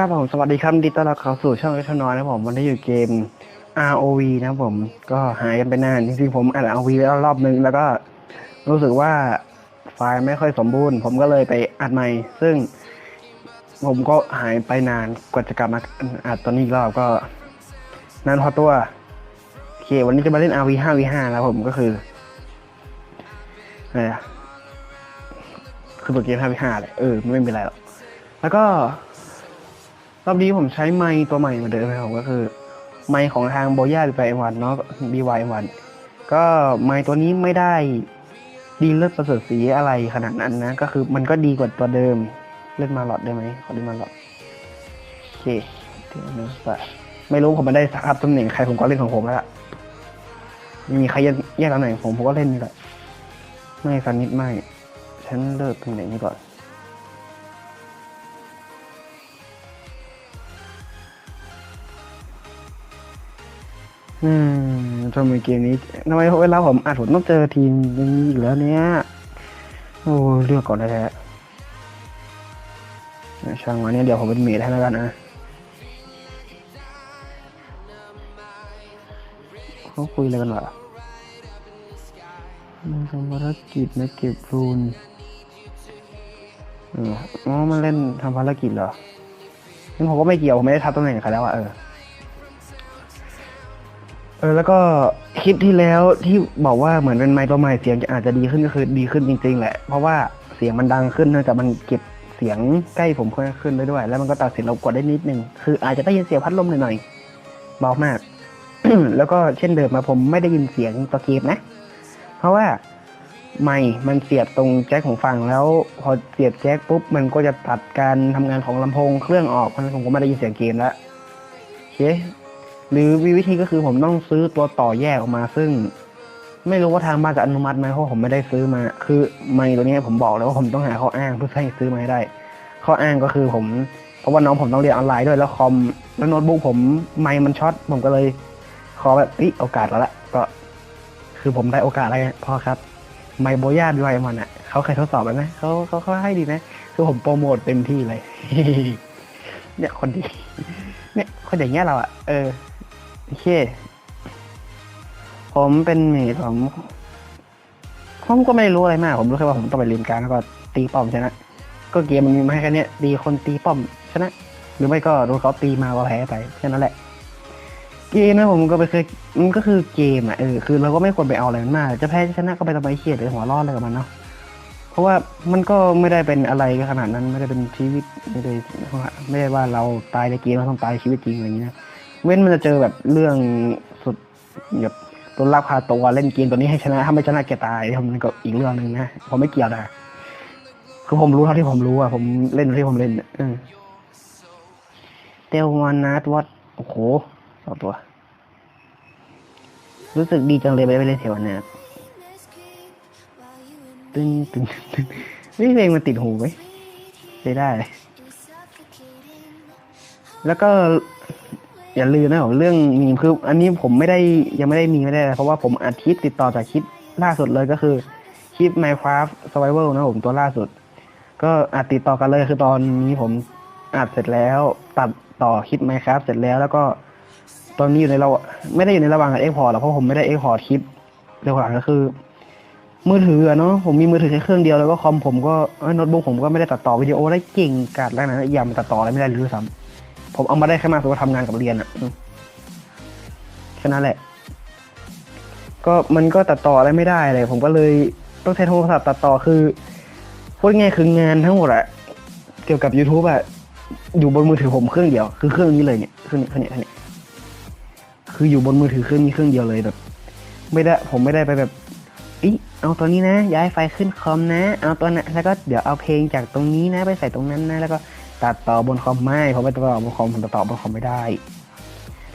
ครับผมสวัสดีครับยินดีต้อนรับเข้าสู่ช่องเล็กน้อยนะผมวันนี้อยู่เกม ROV นะผมก็หายกันไปนานจริงๆผมอ่าน ROV ไปแล้วรอบนึงแล้วก็รู้สึกว่าไฟล์ไม่ค่อยสมบูรณ์ ผมก็เลยไปอัดใหม่ ซึ่งผมก็หายไปนานกว่าจะกลับมาอัดตอนนี้อีกรอบก็นานพอตัวโอเควันนี้จะมาเล่น RV 5 V 5แล้วผมก็คืออะไรคือตัวเกม5 V 5เลยเออไม่เป็นไรหรอกแล้วก็ รอบนี้ผมใช้ไมค์ตัวใหม่เหมือนเดิมนะครับก็คือ ไมค์ของทางโบย่าหรือไปวันเนาะ BY1 ก็ไมค์ตัวนี้ไม่ได้ดีเลิศประเสริฐสีอะไรขนาดนั้นนะ ก็คือมันก็ดีกว่าตัวเดิม เล่นมาหลอดได้ไหมขอเล่นมาหลอดโอเคเดี๋ยวนะแต่ไม่รู้ผมไม่ได้ทับตำแหน่งใครผมก็เล่นของผมแล้วล่ะไม่มีใครแยกแยกตำแหน่งผมผมก็เล่นนี่แหละไม่สันนิดไม่ฉันเลิกตำแหน่งนี้ก่อน อืมทำไมเกมนี้ทำไมเวลาผมอัดผมต้องเจอทีมอย่างนี้อีกแล้วเนี่ย โอ้เลือกก่อนได้แท้ช่างวันนี้เดี๋ยวผมเป็นเมดให้แล้วกันนะเขาคุยอะไรกันวะมันทำภารกิจนะเก็บรูนเอออ๋อมันเล่นทำภารกิจเหรองั้นผมก็ไม่เกี่ยว ผมไม่ได้ทับตำแหน่งใครแล้วอะเออ เออแล้วก็คลิปที่แล้วที่บอกว่าเหมือนเป็นไมค์ตัวใหม่เสียงจะอาจจะดีขึ้นก็คือดีขึ้นจริง ๆ แหละ เพราะว่าเสียงมันดังขึ้นเนื่องจากมันเก็บเสียงใกล้ผมเพิ่มขึ้นได้ด้วย แล้วมันก็ตัดเสียงรบกวนได้นิดนึงคืออาจจะได้ยินเสียงพัดลมหน่อยๆเบามาก แล้วก็เช่นเดิมมาผมไม่ได้ยินเสียงตัวเกมนะ เพราะว่าไมค์มันเสียบตรงแจ็คของฟังแล้ว พอเสียบแจ็คปุ๊บมันก็จะตัดการทำงานของลำโพงเครื่องออกเพราะฉะนั้นผมก็ไม่ได้ยินเสียงเกมแล้วโอเค หรือวิธีก็คือผมต้องซื้อตัวต่อแยกออกมา ซึ่ง ไม่รู้ว่าทางบ้านจะอนุมัติไหมเพราะผมไม่ได้ซื้อมา คือไมค์ตัวนี้ผมบอกแล้วว่าผมต้องหาข้ออ้างเพื่อให้ซื้อมาให้ได้ ข้ออ้างก็คือผม เพราะว่าน้องผมต้องเรียนออนไลน์ด้วยแล้วคอมแล้วโน้ตบุ๊กผมไมค์มันช็อตผมก็เลยขอแบบอีโอกาสแล้วละก็ คือผมได้โอกาสแล้วไงพ่อครับไมค์โบย่าด้วยมันอะเขาเคยทดสอบแล้วนะเขาเขาเขาให้ดีนะคือผมโปรโมทเต็มที่เลยเนี่ยคนดี เนี่ยคนอย่างเงี้ยเราอะเออ โอเค ผมเป็นเมดผมผมก็ไม่รู้อะไรมาก ผมรู้แค่ว่าผมต้องไปเรียนการแล้วก็ตีป้อมชนะ ก็เกมมันมีมาให้แค่นี้ตีคนตีป้อมชนะ หรือไม่ก็โดนเขาตีมาก็แพ้ไปแค่นั้นแหละ เกมนะผมก็ไปเคยมันก็คือเกมอะเออคือเราก็ไม่ควรไปเอาอะไรมันมากจะแพ้ชนะก็ไปทำไมเครียดหรือหัวร้อนอะไรกับมันเนาะเพราะว่ามันก็ไม่ได้เป็นอะไรขนาดนั้นไม่ได้เป็นชีวิตไม่ได้ไม่ได้ว่าเราตายในเกมเราต้องตายชีวิตจริงอะไรอย่างเงี้ย เว้นมันจะเจอแบบเรื่องสุดแบบตัวลักพาตัวเล่นเกมตัวนี้ให้ชนะถ้าไม่ชนะแกตายมันก็อีกเรื่องหนึ่งนะผมไม่เกี่ยวนะคือผมรู้เท่าที่ผมรู้อะผมเล่นเท่าที่ผมเล่นอะเออเตลวานัทวัดโอ้โหสองตัว รู้สึกดีจังเลยไปเล่นเทวานัทตึงตึงตึงนี่เพลงมันติดหูไหมใช้ได้ แล้วก็ อย่าลืมนะผมเรื่องมีมคือ อันนี้ผมไม่ได้ยังไม่ได้มีไม่ได้ เพราะว่าผมอัดคลิปติดต่อจากคลิปล่าสุดเลยก็คือคลิป Minecraft Survival นะผมตัวล่าสุด ก็อัดติดต่อกันเลยคือตอนนี้ผมอัดเสร็จแล้ว ตัดต่อคลิป Minecraft เสร็จแล้วแล้วก็ ตอนนี้อยู่ในเราไม่ได้อยู่ในระหว่างการเอ็กพอร์ตหรอกเพราะผมไม่ได้เอ็กพอร์ตคลิประหว่างก็คือ มือถือเนาะผมมีมือถือแค่เครื่องเดียวแล้วก็คอมผมก็โน้ตบุ๊กผมก็ไม่ได้ตัดต่อวิดีโอได้เก่งกัดแล้วนะอย่ามตัดต่ออะไรไม่ได้เลยซ้ำ ผมเอามาได้แค่มาสุดว่าทำงานกับเรียนอะแค่นั้นแหละ ก็มันก็ตัดต่ออะไรไม่ได้เลย ผมก็เลยต้องใช้โทรศัพท์ตัดต่อคือพูดง่ายคืองานทั้งหมดอะเกี่ยวกับ YouTube อะอยู่บนมือถือผมเครื่องเดียว คือเครื่องนี้เลยเนี่ยเครื่องนี้เครื่องนี้เครื่องนี้คืออยู่บนมือถือเครื่องนี้เครื่องเดียวเลยแบบ ไม่ได้ ผมไม่ได้ไปแบบอีเอาตัวนี้นะ ย้ายไฟล์ขึ้นคอมนะ เอาตัวนั้นแล้วก็เดี๋ยวเอาเพลงจากตรงนี้นะ ไปใส่ตรงนั้นนะ แล้วก็ ตัดต่อบนคอมไม่ผมไปตัดต่อบนคอมผมตัดต่อบนคอมไม่ได้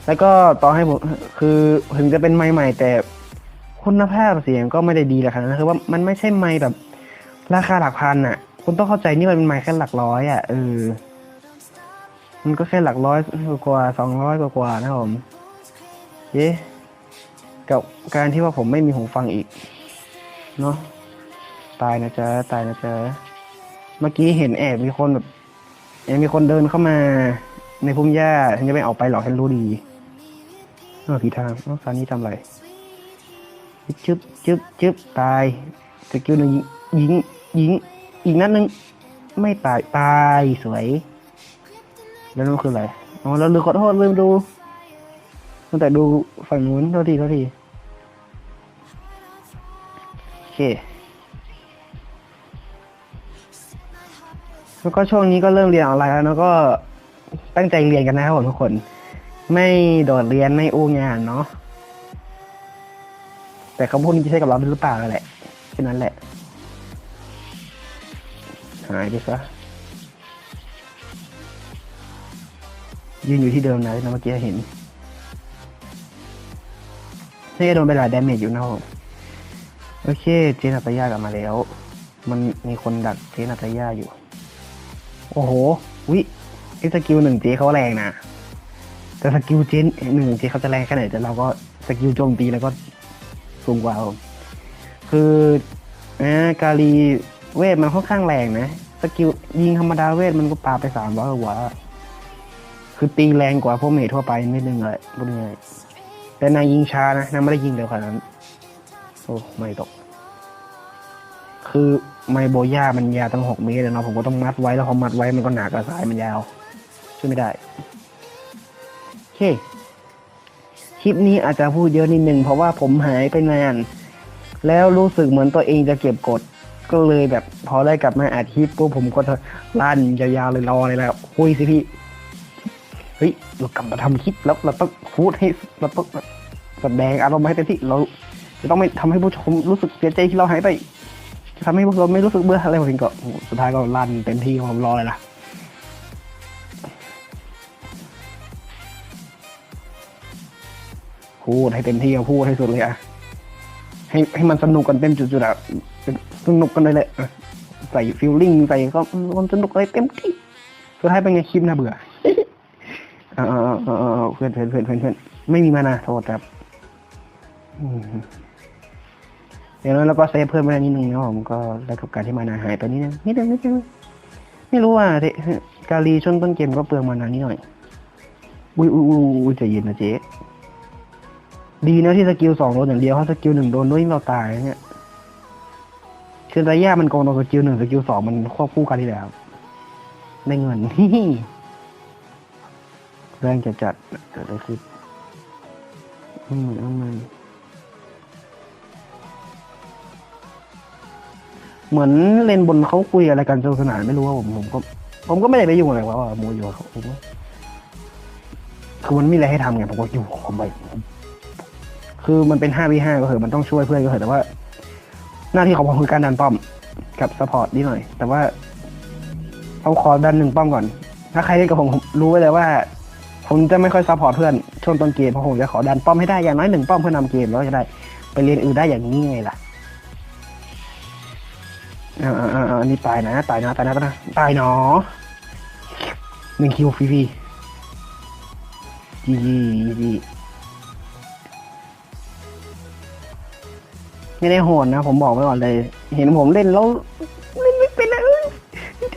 แล้วก็ต่อให้ผมคือถึงจะเป็นไม้ใหม่แต่คุณภาพเสียงก็ไม่ได้ดีแหละครับนะคือว่ามันไม่ใช่ไม้แบบราคาหลักพันอะ คุณต้องเข้าใจนี่มันเป็นไม้แค่หลักร้อยอะเออมันก็แค่หลักร้อยกว่าสองร้อยกว่านะผมเย้กับการที่ว่าผมไม่มีหูฟังอีก เนาะตายนะจ๊ะ ตายนะจ๊ะ เมื่อกี้เห็นแอบมีคนแบบ ยังมีคนเดินเข้ามา ในพุ่มหญ้าฉันจะไม่ออกไปหรอกฉันรู้ดีเออผีทางเอ้าซานี่ทำอะไรจึ๊บจึ๊บจึ๊บตายสกิลหนึ่งยิงยิงอีกนัดหนึ่งไม่ตายตายสวย แล้วนั่นคืออะไรอ๋อเราลืมขอโทษลืมดูตั้งแต่ดูฝั่งนู้นเท่าทีเท่าทีโอเค แล้วก็ช่วงนี้ก็เริ่มเรียนออนไลน์แล้วแล้วก็ตั้งใจเรียนกันนะครับผมทุกคน ไม่โดดเรียนไม่อู้งานเนาะแต่คำพูดนี้จะใช่กับเราหรือเปล่าแหละแค่นั้นแหละ หายไปซะยืนอยู่ที่เดิมนะที่เมื่อกี้เห็นนี่โดนไปหลายดาเมจอยู่นะผมโอเค เจนัตยา กลับมาแล้ว มันมีคนดักเจนัตยาอยู่ โอ้โห วิไอสกิลหนึ่งเจเขาแรงนะ แต่สกิลเจนหนึ่งเจเขาจะแรงแค่ไหนแต่เราก็สกิลโจมตีแล้วก็สูงกว่า คือนะกาลีเวทมันค่อนข้างแรงนะ สกิลยิงธรรมดาเวทมันก็ปาไปสามร้อยกว่า คือตีแรงกว่าพวกเมททั่วไปนิดนึงเลยพูดง่ายแต่นายยิงช้านะนายไม่ได้ยิงเร็วขนาดนั้น โอ้ ไม่ตก คือไมโบย่ามันยาวตั้งหกเมตรเนาะผมก็ต้องมัดไว้แล้วพอมัดไว้มันก็หนักกระสายมันยาวช่วยไม่ได้โอเคคลิปนี้อาจจะพูดเยอะนิดนึงเพราะว่าผมหายไปนาน แล้วรู้สึกเหมือนตัวเองจะเก็บกด ก็เลยแบบพอได้กลับมาอัดคลิปปุ๊บผมก็จะลั่นยาวๆเลยรอเลยแล้วคุยสิพี่เฮ้ยเรากลับมาทำคลิปแล้วเราต้องพูดให้เราต้องแสดงอารมณ์ให้เต็มที่เราจะต้องไม่ทำให้ผู้ชมรู้สึกเสียใจที่เราหายไป ทำให้เราไม่รู้สึกเบื่ออะไรผมก็โอ้โหสุดท้ายก็ลั่นเต็มที่ผมรอเลยล่ะพูดให้เต็มที่อะพูดให้สุดเลยอะให้ให้มันสนุกกันเต็มจุดๆอะสนุกกันเลยแหละใส่ฟิลลิ่งใส่ก็มันสนุกอะไรเต็มที่สุดท้ายเป็นไงคลิปน่าเบื่อเออเออเออเออเพื่อนเพื่อนเพื่อนเพื่อนเพื่อนไม่มีมานะโทษครับ อืม เดี๋ยวนั้นเราก็เซฟเพิ่มไปนิดนึงนะผมก็แล้วกับการที่มานาหายไปนิดนึงนิดนึงนิดนึงไม่รู้ว่าเทกาลีช่วงต้นเกมก็เปลืองมานานิดหน่อย อุ้ยอุ้ยอุ้ยใจเย็นนะเจ๊ดีนะที่สกิลสองโดนอย่างเดียวเพราะสกิลหนึ่งโดนด้วยเราตายเนี่ยคือระยะมันโกงตรงสกิลหนึ่งสกิลสองมันควบคู่กันที่แล้วได้เงินแรงจะจัดเกิดอะไรขึ้นอืมอืม เหมือนเล่นบนเขาคุยอะไรกันสนุกสนานไม่รู้ว่าผมผมก็ ผมก็ไม่ได้ไปยุ่งอะไรว่าโมอยู่กับเขาผมก็คือมันไม่มีอะไรให้ทำไงผมก็อยู่ของผมไปคือมันเป็นห้าวิห้าก็เหอะมันต้องช่วยเพื่อนก็เหอะแต่ว่า หน้าที่ของผมคือการดันป้อมกับสปอร์ตนิดหน่อย แต่ว่าเอาขอดันหนึ่งป้อมก่อน ถ้าใครเล่นกับผมผมรู้ไว้เลยว่า ผมจะไม่ค่อยซัพพอร์ตเพื่อนช่วงต้นเกมเพราะผมจะขอดันป้อมให้ได้อย่างน้อยหนึ่งป้อมเพื่อนำเกมแล้วจะได้ ไปเรียนอื่นได้อย่างนี้ไงล่ะ อ่าอ่าอ่าอันนี้ตายนะตายนะตายนะตายนะตายหนอหนึ่งคิวฟรีๆจีจีจีไม่ได้โหดนะ ผมบอกไว้ก่อนเลย เห็นผมเล่นแล้วเล่นไม่เป็นเลย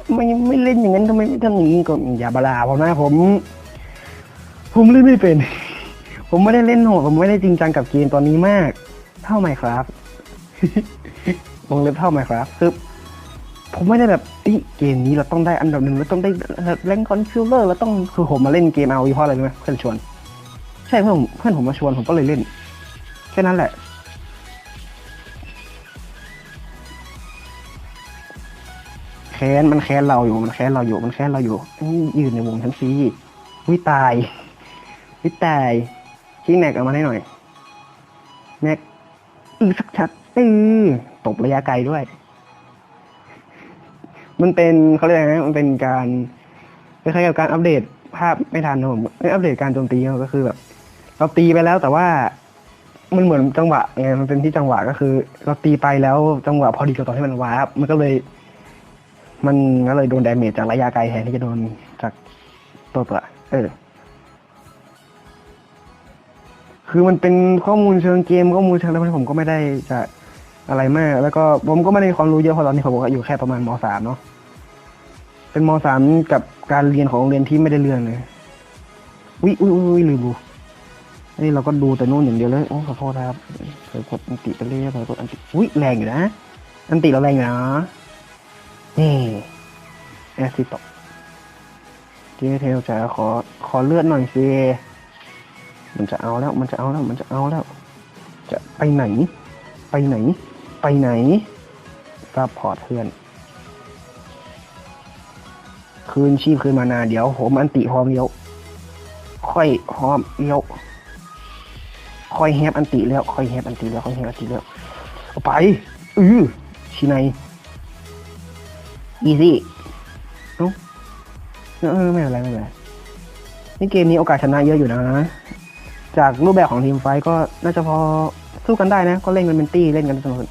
ทำไมไม่เล่นอย่างนั้นทำไมไม่ทำอย่างนี้ก็อย่าบาลาผมนะผม ผมเล่นไม่เป็น ผมไม่ได้เล่นโหดผมไม่ได้จริงจังกับเกมตอนนี้มาก เท่าไหมครับ วงเล็บเท่าไหมครับคือผมไม่ได้แบบอีเกมนี้เราต้องได้อันดับหนึ่งเราต้องได้แรงคอนฟิลเลอร์เราต้องคือผมมาเล่นเกมเอาเพราะอะไรรู้ไหมเพื่อนชวน ใช่เพื่อนเพื่อนผมมาชวนผมก็เลยเล่น แค่นั้นแหละแค้นมันแค้นเราอยู่มันแค้นเราอยู่มันแค้นเราอยู่ยืนในวงชั้นซีวิตาย วิตายชี้แน็กเอามาให้หน่อยแน็กอือสักชัดอือ ตบระยะไกลด้วย มันเป็นเขาเรียกไรนะมันเป็นการคล้ายๆกับการอัปเดตภาพไม่ทันนะผมไม่อัปเดตการโจมตีก็คือแบบเราตีไปแล้วแต่ว่ามันเหมือนจังหวะไงมันเป็นที่จังหวะก็คือ เราตีไปแล้วจังหวะพอดีกับตอนที่มันวาร์ปมันก็เลย มันก็เลยโดนดาเมจจากระยะไกลแทนที่จะโดนจากตัวเปล่าเออ คือมันเป็นข้อมูลเชิงเกมข้อมูลเชิงอะไรพวผมก็ไม่ได้จะ อะไรมาก แล้วก็ผมก็ไม่ได้ความรู้เยอะเพราะตอนนี้ผมก็อยู่แค่ประมาณมสามเนาะเป็นมสามกับการเรียนของโรงเรียนที่ไม่ได้เรื่องเลยอุ้ยอุ้ยอุ้ยอุ้ยลืมดูนี่เราก็ดูแต่นู่นอย่างเดียวเลยโอ้ขอโทษครับเผยกดอันติไปเรื่อยเผยกดอันติอุ้ยแรงอยู่นะอันติเราแรงอยู่นะนี่แอสซิตตกเจเทลจ๋าขอขอเลือดหน่อยสิมันจะเอาแล้ว มันจะเอาแล้ว มันจะเอาแล้ว จะไปไหน ไปไหน ไปไหนซัพพอร์ตเพื่อน คืนชีพคืนมานาเดี๋ยวผมอันติพร้อมเดียว ค่อยหอมเดียว ค่อยแฮปอันติแล้ว ค่อยแฮปอันติแล้ว ค่อยแฮปอันติแล้วไป อือชิไนอีซี่เอ้าเออไม่เป็นไรไม่เป็นไรนี่เกมนี้โอกาสชนะเยอะอยู่นะ จากรูปแบบของทีมไฟก็น่าจะพอสู้กันได้นะ ก็เล่นกันเป็นตี้เล่นกันสนุก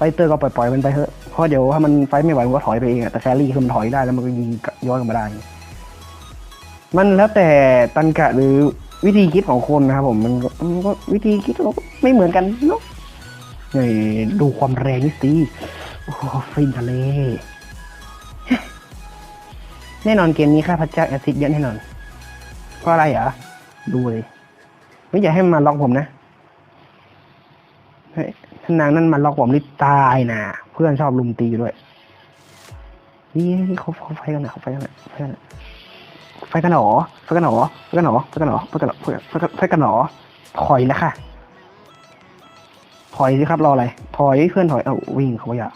ไฟเตอร์ก็ปล่อยๆมันไปเถอะเพราะเดี๋ยวถ้ามันไฟไม่ไหวมันก็ถอยไปเองอะแต่แครี่คือมันถอยได้แล้วมันก็ยิงย้อนกลับมาได้ มันแล้วแต่ตันกะหรือวิธีคิดของคนนะครับผมมันก็มันก็วิธีคิดเราก็ไม่เหมือนกันเนาะนี่ดูความแรงนี่สิโอ้ฟินทะเล แน่นอนเกมนี้ค่าพระเจ้าแอซิดเยอะแน่นอนเพราะอะไรอะดูเลย ไม่อยากให้มันมาล็อกผมนะ เฮ้ย นางนั่นมาล็อกผมนี่ตายนะเพื่อนชอบลุมตีด้วยนี่เขาเขาไฟกันนะเขาไฟกันนะไฟกันนะไฟกันหนอไฟกันหนอไฟกันหนอไฟกันหนอไฟกันหนอไฟกันไฟกันไฟกันหนอถอยแล้วค่ะถอยสิครับรออะไรถอยเพื่อนถอยเอาวิ่งเขาอยาก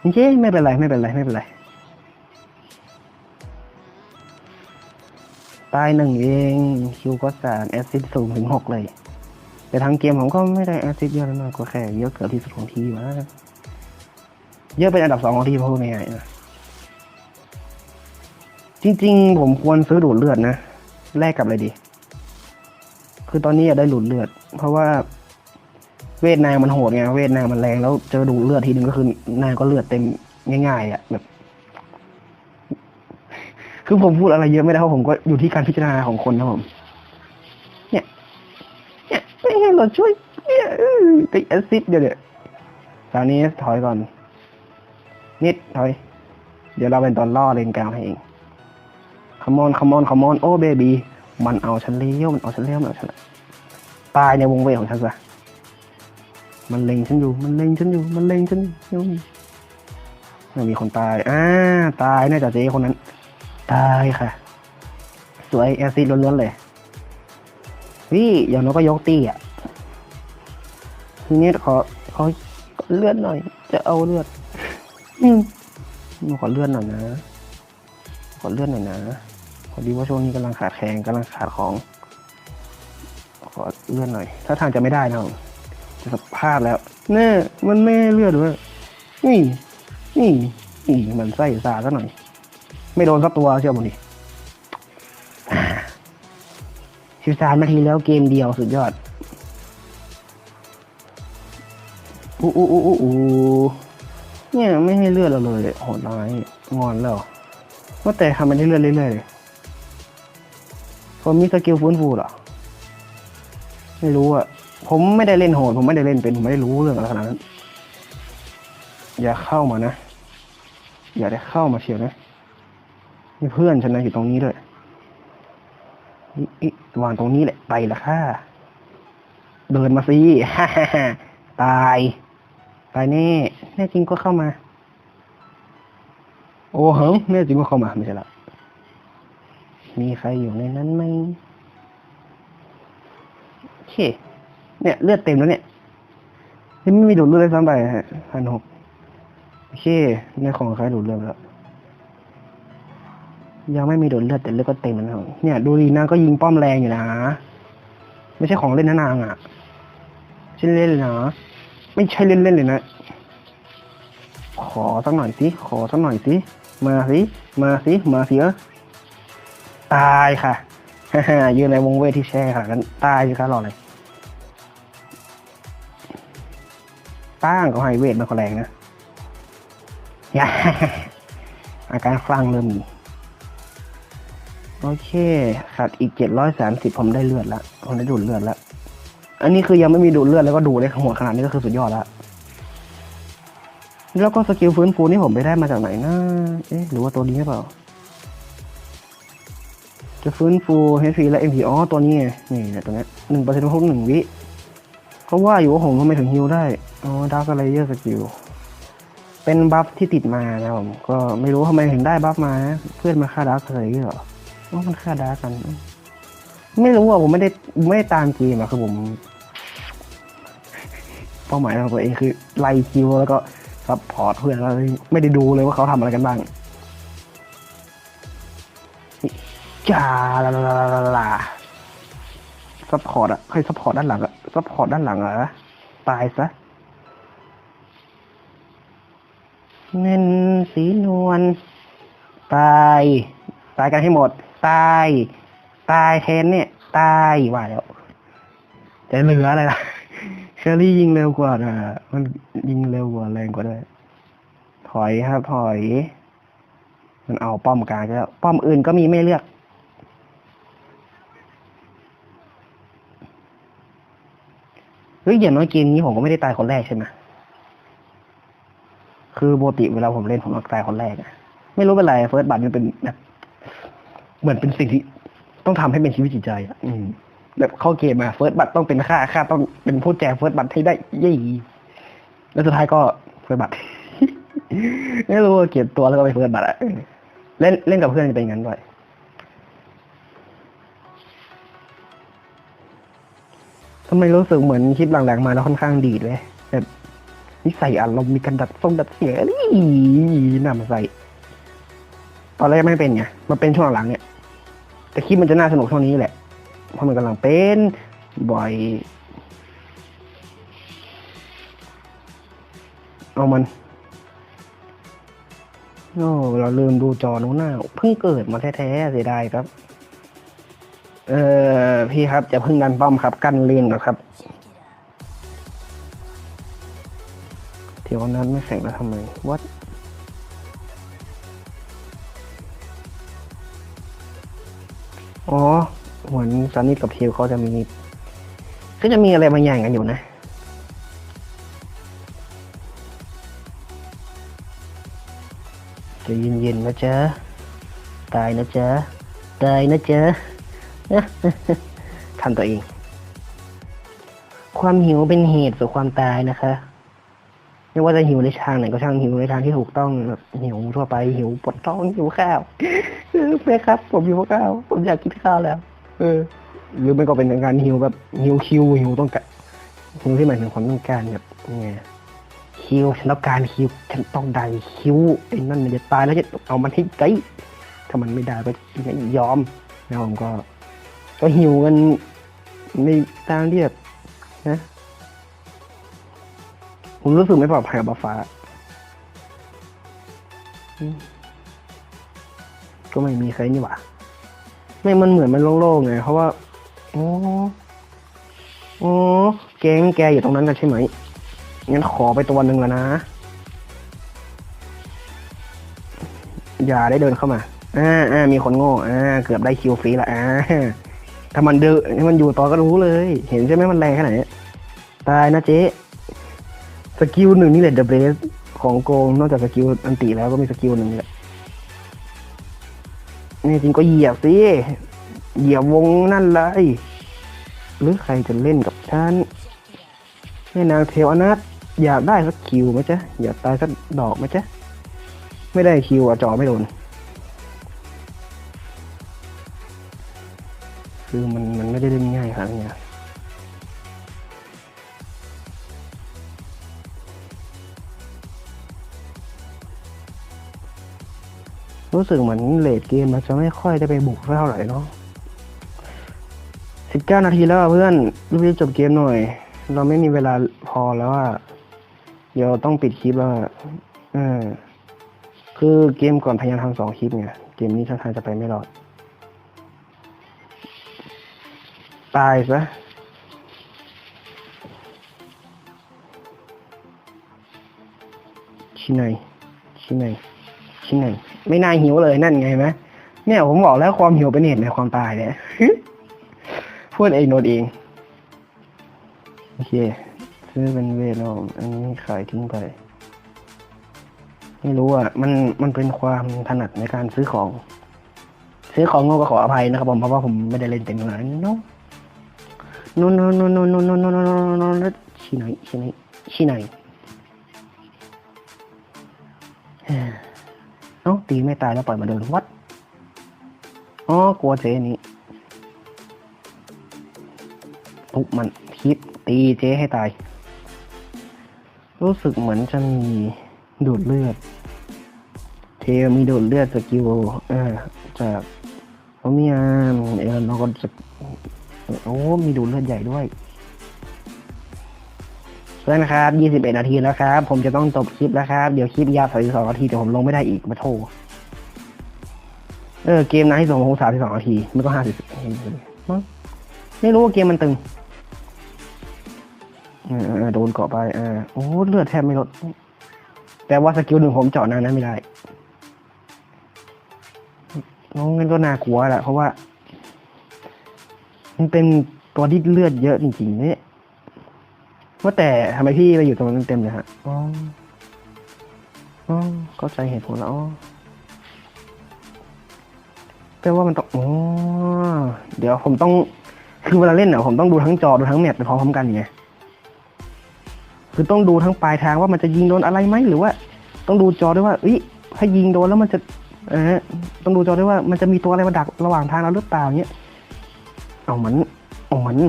โอเคไม่เป็นไรไม่เป็นไรไม่เป็นไรตายหนึ่งเองคิวก็สามแอซิดสูงถึงหกเลย แต่ทางเกมผมก็ไม่ได้แอซิดเยอะมากกว่าแค่เยอะเกือบที่สุดของทีมนะเยอะเป็นอันดับสองของทีมพูดง่ายๆนะจริงๆ ผมควรซื้อดูดเลือดนะแลกกับอะไรดี คือตอนนี้อยากได้ดูดเลือด เพราะว่าเวทนางมันโหดไงเวทนางมันแรงแล้วเจอดูดเลือดทีนึงก็คือนางก็เลือดเต็มง่ายๆอะแบบคือผมพูดอะไรเยอะไม่ได้เพราะผมก็อยู่ที่การพิจารณาของคนนะผม เนี่ยไม่ให้เราช่วยเนี่ยติแอซิดเดี๋ยวเดี๋ยวตอนนี้ถอยก่อน นิดถอย เดี๋ยวเราเป็นตอนล่อเลนกลางให้เองขมอนขมอนขมอนโอ้เบบีมันเอาฉันเลี้ยวมันเอาฉันเลี้ยวมันเอาฉันตายในวงเวทของฉันซะมันเล็งฉันอยู่ มันเล็งฉันอยู่ มันเล็งฉันอยู่ไม่มีคนตาย อ่า ตายแน่จากเจ๊คนนั้น ตายค่ะ สวยแอซิดล้วนๆเลย พี่อย่างน้อยก็ยกตีอะ ทีนี้ขอขอเลือดหน่อย จะเอาเลือดอืมขอเลือดหน่อยนะ ขอเลือดหน่อยนะ พอดีว่าช่วงนี้กำลังขาดแคลนกำลังขาดของ ขอเลือดหน่อย ถ้าทางจะไม่ได้นะจะสภาพแล้วแน่มันไม่เลือดด้วยนี่ นี่นี่มันไส้สาซะหน่อย ไม่โดนสักตัวเชื่อผมดิ สิบสามนาทีแล้วเกมเดียวสุดยอดอู้อู้อู้อู้อู้เนี่ยไม่ให้เลือดเราเลยโหดร้ายงอนแล้วว่าแต่ทำมันให้เลือดเรื่อยๆเลยผมมีสกิลฟื้นฟูเหรอไม่รู้อะผมไม่ได้เล่นโหด ผมไม่ได้เล่นเป็น ผมไม่ได้รู้เรื่องอะไรขนาดนั้น อย่าเข้ามานะ อย่าได้เข้ามาเชียวนะนี่เพื่อนฉันนะอยู่ตรงนี้ด้วย อิอิวางตรงนี้แหละไปละค่ะ เดินมาสิตาย ตายแน่ แน่จริงก็เข้ามา โอ้เฮ้งแน่จริงก็เข้ามาไม่ใช่ละมีใครอยู่ในนั้นไหมโอเค เนี่ยเลือดเต็มแล้วเนี่ยไม่มีดูดเลือดเลยซ้ำไปฮะพันหกโอเคในของใครดูดเลือดแล้ว ยังไม่มีโดูดเลือดแต่เลือดก็เต็มแล้วนะครับเนี่ยดูดีนางก็ยิงป้อมแรงอยู่นะ ไม่ใช่ของเล่นนะนางอะใช่เล่นเลยนะไม่ใช่เล่นเล่นเลยนะ ขอสักหน่อยสิขอสักหน่อยสิมาสิมาสิมาสิเออตายค่ะยืนในวงเวทที่แช่ค่ะกันตายสิคะรออะไรตั้งก็ให้เวทมันก็แรงนะอย่าอาการคลั่งเริ่มมี โอเคขาดอีกเจ็ดร้อยสามสิบผมได้เลือดละผมได้ดูดเลือดละอันนี้คือยังไม่มีดูดเลือดแล้วก็ดูได้หัวขนาดนี้ก็คือสุดยอดละแล้วก็สกิลฟื้นฟูนี่ผมไปได้มาจากไหนนะเอ๊ะหรือว่าตัวนี้หรือเปล่า จะฟื้นฟู HP และ MP อ๋อตัวนี้ไงนี่แหละตัวนี้หนึ่งเปอร์เซ็นต์ทุกหนึ่งวิก็ว่าอยู่ว่าผมทำไมถึงฮิวได้ อ๋อดาร์กอะไรเยอร์สกิลเป็นบัฟที่ติดมานะผม ก็ไม่รู้ทำไมถึงได้บัฟมานะ เพื่อนมาฆ่าดาร์กอะไรเยอร์ เหรออ๋อมันฆ่าดาร์กกัน ไม่รู้อะผมไม่ได้ไม่ได้ตามเกมอะคือผม เป้าหมายของตัวเองคือไล่คิวแล้วก็ซัพพอร์ตเพื่อนแล้วไม่ได้ดูเลยว่าเขาทำอะไรกันบ้างจ้าลาลาลาลาลาซัพพอร์ตอะใครซัพพอร์ตด้านหลังอะซัพพอร์ตด้านหลังอะตายซะเงินสีนวลตาย ตายกันให้หมด ตาย ตายแทนเนี่ย ตายว่าแล้วจะเหลืออะไรล่ะเชอรี่ยิงเร็วกว่าอะมันยิงเร็วกว่าแรงกว่าด้วย ถอยครับ ถอย มันเอาป้อมกลางแล้วป้อมอื่นก็มีไม่เลือก เฮ้ยอย่างน้อยเกมนี้ผมก็ไม่ได้ตายคนแรกใช่ไหมคือปกติเวลาผมเล่นผมต้องตายคนแรกอะไม่รู้เป็นไรเฟิร์สบัตมันเป็นแบบ เหมือนเป็นสิ่งที่ต้องทำให้เป็นชีวิตจิตใจอืมแบบเข้าเกมมาเฟิร์สบัตต้องเป็นค่าค่าต้องเป็นผู้แจกเฟิร์สบัตให้ได้ยี่แล้วสุดท้ายก็เฟิร์สบัตไม่รู้ว่าเก็บตัวแล้วก็ไปเฟิร์สบัตอะเล่นเล่นกับเพื่อนจะเป็นงั้นด้วยทำไมรู้สึกเหมือนคลิปหลังๆมาแล้วค่อนข้างดีเลยแบบนิสัยอารมณ์มีการดัดทรงดัดเสียนี่น่ามาใส่ ตอนแรกไม่เป็นไงมาเป็นช่วงหลังเนี่ย แต่คลิปมันจะน่าสนุกช่วงนี้แหละ เพราะมันกำลังเป็นบ่อย เอามันโอ้เราลืมดูจอนู้นหน้าเพิ่งเกิดมาแท้ๆเสียดายครับ เออพี่ครับจะพึ่งกันป้อมครับ กันเลนก่อนครับเดี๋ยวนั้นไม่แข่งแล้วทำไมวัด อ๋อ เหมือนซันนี่กับเทลเขาจะมีก็จะมีอะไรบางอย่างกันอยู่นะจะเย็นๆนะจ๊ะ ตายนะจ๊ะ ตายนะจ๊ะทำตัวเอง ความหิวเป็นเหตุสู่ความตายนะคะ ไม่ว่าจะหิวในทางไหนก็ช่างหิวในทางที่ถูกต้องแบบหิวทั่วไปหิวปวดท้องหิวข้าว เออเพื่ครับ ผมหิวข้าวผมอยากกินข้าวแล้ว เออ หรือไม่ก็เป็นการหิวแบบหิวคิวหิวต้องการหิวที่หมายถึงความต้องการแบบไงคิวฉันต้องการคิวฉันต้องได้คิวไอ้นั่นมันจะตายแล้วจะเอามันให้ไกลถ้ามันไม่ได้ก็ไม่ยอมแล้วผมก็ ก็หิวกันในทางที่แบบนะผมรู้สึกไม่ปลอดภัยกับบัฟฟ้า ก็ไม่มีใครนี่หว่าไม่มันเหมือนมันโล่งๆไงเพราะว่าโอ้โอ้แกงแกอยู่ตรงนั้นกันใช่ไหมงั้นขอไปตัวหนึ่งแล้วนะ อย่าได้เดินเข้ามาอ่าอ่ามีคนโง่อ่าเกือบได้คิวฟรีละอ่าถ้ามันเดินถ้ามันอยู่ต่อก็รู้เลย เห็นใช่ไหมมันแรงแค่ไหนตายนะเจ๊สกิลหนึ่งนี่แหละเดอะเบสของโกงนอกจากสกิลอันติแล้วก็มีสกิลหนึ่งนี่แหละ นี่จริงก็เหยียบสิ เหยียบวงนั่นเลย หรือใครจะเล่นกับฉันแม่นางเทวนัทอยากได้สักคิวไหมจ๊ะ อยากตายสักดอกไหมจ๊ะ ไม่ได้คิวอะจอไม่โดน คือมันมันไม่ได้เล่นง่ายครับเนี่ย รู้สึกเหมือนเลดเกมมันจะไม่ค่อยได้ไปบุกเท่าไหร่เนาะสิบเก้านาทีแล้วเพื่อนรีบจบเกมหน่อย เราไม่มีเวลาพอแล้วอะเดี๋ยวต้องปิดคลิปแล้วอะเออคือเกมก่อนพยายามทำสองคลิปไงเกมนี้ท่าทางจะไปไม่รอด ตายซะชิ้นไหนชิ้นไหน ชิ้นไหนไม่น่าหิวเลยนั่นไงไหมเนี่ยผมบอกแล้วความหิวเป็นเหตุในความตายเนี่ยพูดเองโนดเอง โอเค ซื้อเป็นเวล้วอันนี้ขายทิ้งไป ไม่รู้อะ มันมันเป็นความถนัดในการซื้อของ ซื้อของโง่ก็ขออภัยนะครับผมเพราะว่าผมไม่ได้เล่นเต็มขนาดนั้นเนาะโนโนโนโนโนโนโนโนโนโนโนชี้ไหนชี้ไหนชี้ไหน เอ้าตีไม่ตายแล้วปล่อยมาเดินวัดอ๋อกลัวเจนี้ทุบมันคิดตีเจให้ตาย รู้สึกเหมือนจะมีดูดเลือด เทมีดูดเลือดสกิลเอ่าจากโอเมียมเอลนก็จะโอ้มีดูดเลือดใหญ่ด้วย เพื่อนครับยี่สิบเอ็ดนาทีแล้วครับ ผมจะต้องจบคลิปแล้วครับ เดี๋ยวคลิปยาวสามสิบสองนาทีแต่ผมลงไม่ได้อีกมาโทเออ เกมนะที่ส่งมาคงสามสิบสองนาทีไม่ก็ห้าสิบมั้งไม่รู้ว่าเกมมันตึงเออโดนเกาะไปเออโอ้เลือดแทบไม่ลด แต่ว่าสกิลหนึ่งผมเจาะนานนั้นไม่ได้น้องงั้นก็น่ากลัวแหละเพราะว่า มันเป็นตัวที่เลือดเยอะจริงๆเนี่ย ว่าแต่ทำไมพี่ไปอยู่ตรงนั้นเต็มเลยฮะ อ๋อ อ๋อเข้าใจเหตุผลแล้วอ๋อแปลว่ามันต้องอ๋อเดี๋ยวผมต้อง คือเวลาเล่นเนี่ยผมต้องดูทั้งจอดูทั้งแมปไปพร้อมๆกันไง คือต้องดูทั้งปลายทางว่ามันจะยิงโดนอะไรไหมหรือว่า ต้องดูจอด้วยว่าเอ้ยถ้ายิงโดนแล้วมันจะเออต้องดูจอด้วยว่ามันจะมีตัวอะไรมาดักระหว่างทางเราหรือเปล่าเนี้ย เอามันเอามันเ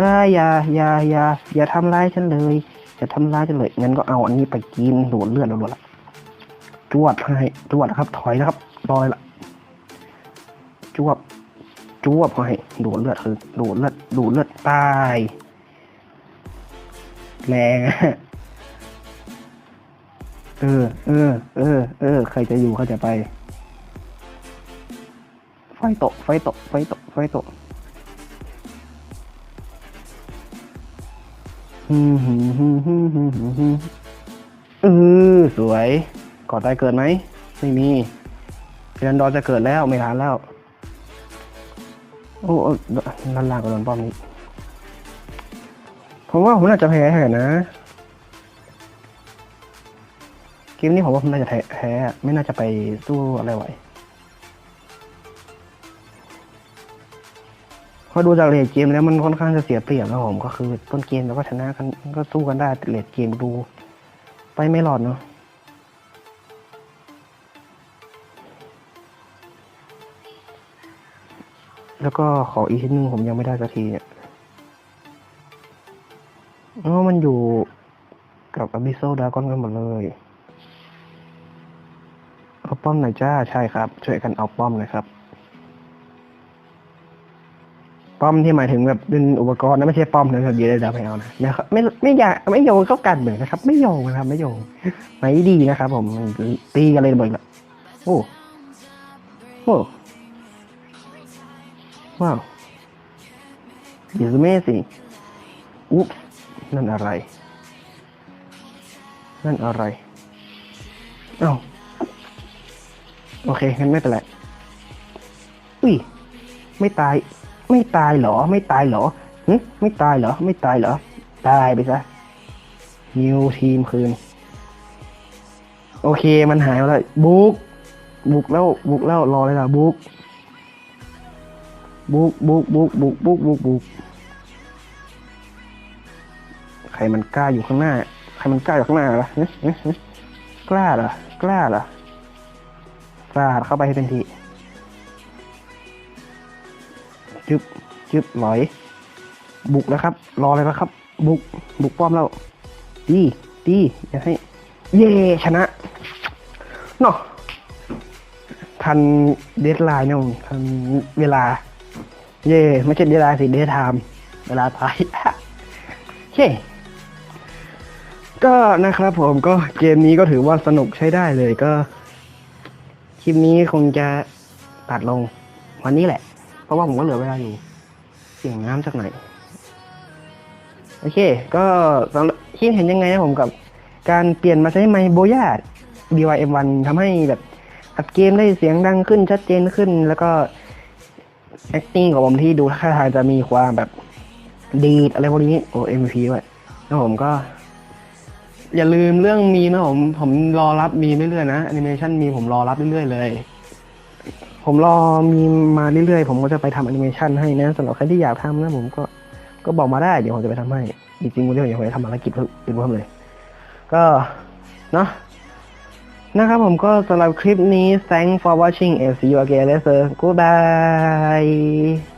อยอย่าอย่าอย่าอย่าทำร้ายฉันเลยอย่าทำร้ายฉันเลยงั้นก็เอาอันนี้ไปกินโดดเลือดเราละจวดให้จวดนะครับ ถอยนะครับรอยล่ะจวบจวบให้โดดเลือดคือโดดเลือดดูดเลือดตายแรงเออ เออ เออ เออ ใครจะอยู่ใครจะไป ไฟตก ไฟตก ไฟตก ไฟตก ออสวยก่อตายเกิดไหม ไม่มีเฟรันดอร์จะเกิดแล้วไม่ทันแล้ว โอ้โอ้ด้านล่างก็โดนป้อมนี้ผมว่าผมน่าจะแพ้แค่นะเกมนี้ผมว่าผมน่าจะแพ้ไม่น่าจะไปสู้อะไรไหว พอดูจากเลทเกมแล้วมันค่อนข้างจะเสียเปรียบนะผมก็คือต้นเกมแล้วก็ชนะกันก็สู้กันได้แต่เลทเกมดู ไปไม่รอดเนาะแล้วก็ขออีกชิ้นหนึ่งผมยังไม่ได้สักทีอะอ๋อมันอยู่กับอ b ิโซดากอนกันหมดเลยเอาป้อมหน่อยจ้าใช่ครับ ช่วยกันเอาป้อมหน่อยครับ ป้อมที่หมายถึงแบบเป็นอุปกรณ์นะไม่ใช่ป้อมนะแบบยืนได้ดาวไม่เอานะนะครับไม่ไม่อยากไม่โยงเข้ากันเหมือนนะครับ ไม่โยงนะครับ ไม่โยงไม่ดีนะครับ ผมตีกันเลยเบิกละโอ้โอ้ว้าว It's amazing อุ๊บนั่นอะไร นั่นอะไรเอ้าโอเคงั้นไม่เป็นไรอุ้ยไม่ตาย ไม่ตายเหรอ ไม่ตายเหรอหึไม่ตายเหรอ ไม่ตายเหรอ ตายไปซะนิวทีมคืน โอเคมันหายแล้ว บุก บุกแล้ว บุกแล้ว รอเลยล่ะ บุก บุก บุก บุก บุก บุก บุก บุก ใครมันกล้าอยู่ข้างหน้า ใครมันกล้าอยู่ข้างหน้าล่ะฮะฮะฮะกล้าเหรอ กล้าเหรอสาดเข้าไปให้เป็นที จึบจึบลอย บุกแล้วครับ รอเลยแล้วครับ บุก บุกป้อมแล้วดีดีอย่าให้ เย่ชนะเนาะทันเดทไลน์เนี่ยทันเวลา เย่ไม่ใช่เดทไลน์สิเดทไทม์เวลาไทยเฮ้ก็นะครับผมก็เกมนี้ก็ถือว่าสนุกใช้ได้เลยก็ คลิปนี้คงจะตัดลงวันนี้แหละ ราะว่าผมก็เหลือเวลาอยู่ เสียงน้ำจากไหน โอเค ก็สำหรับคิดเห็นยังไงนะผมกับ การเปลี่ยนมาใช้ไมค์โบยา BYM1 ทำให้แบบอัดเกมได้เสียงดังขึ้นชัดเจนขึ้น แล้วก็ acting ของผมที่ดูท่าทางจะมีความแบบดีดอะไรพวกนี้ โอ้ MVP ด้วยแล้วผมก็ อย่าลืมเรื่องมีนะผม ผมรอรับมีเรื่อยๆนะแอนิเมชันมีผมรอรับเรื่อยๆเลย ผมรอมีมาเรื่อยๆ ผมก็จะไปทำแอนิเมชันให้นะสำหรับใครที่อยากทำนะ ผมก็ก็บอกมาได้เดี๋ยวผมจะไปทำให้ จริงๆวันนี้ผมยังไม่ได้ทำภารกิจเพิ่มเพิ่มเลย ก็เนาะนะครับผมก็สำหรับคลิปนี้ thanks for watching and see you again later goodbye